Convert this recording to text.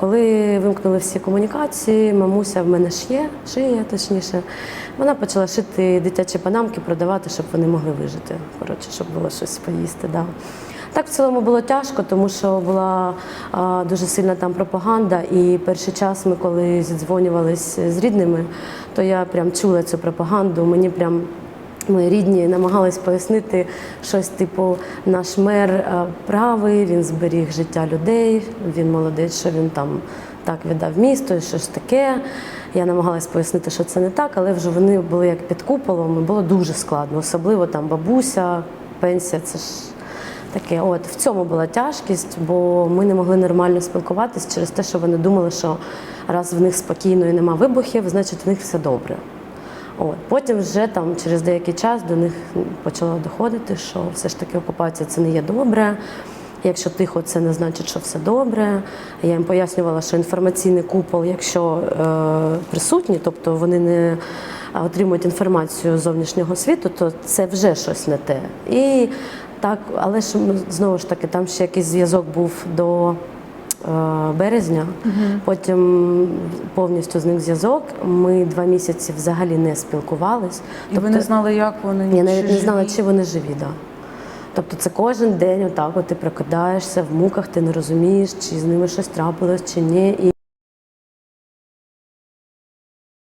Коли вимкнули всі комунікації, мамуся в мене шиє, шиє точніше. Вона почала шити дитячі панамки, продавати, щоб вони могли вижити. Коротше, щоб було щось поїсти. Да. Так в цілому було тяжко, тому що була а, дуже сильна там пропаганда. І перший час ми, коли зідзвонювались з рідними, то я прям чула цю пропаганду. Мені прям Мої рідні намагались пояснити щось типу наш мер е, правий, він зберіг життя людей, він молодець, що він там так віддав місто і щось таке. Я намагалась пояснити, що це не так, але вже вони були як під куполом, і було дуже складно, особливо там бабуся, пенсія. Це ж таке. От в цьому була тяжкість, бо ми не могли нормально спілкуватись через те, що вони думали, що раз в них спокійно і нема вибухів, значить в них все добре. От. Потім вже там через деякий час до них почало доходити, що все ж таки окупація це не є добре. Якщо тихо, це не значить, що все добре. Я їм пояснювала, що інформаційний купол, якщо е, присутній, тобто вони не отримують інформацію з зовнішнього світу, то це вже щось не те. І так, але ж ну, знову ж таки, там ще якийсь зв'язок був до е, березня. Потім повністю зник зв'язок. Ми два місяці взагалі не спілкувались. І ви не знали, як вони Тобто Я навіть не знала, чи вони живі. Да. Тобто це кожен день отак от ти прокидаєшся в муках, ти не розумієш, чи з ними щось трапилось, чи ні. І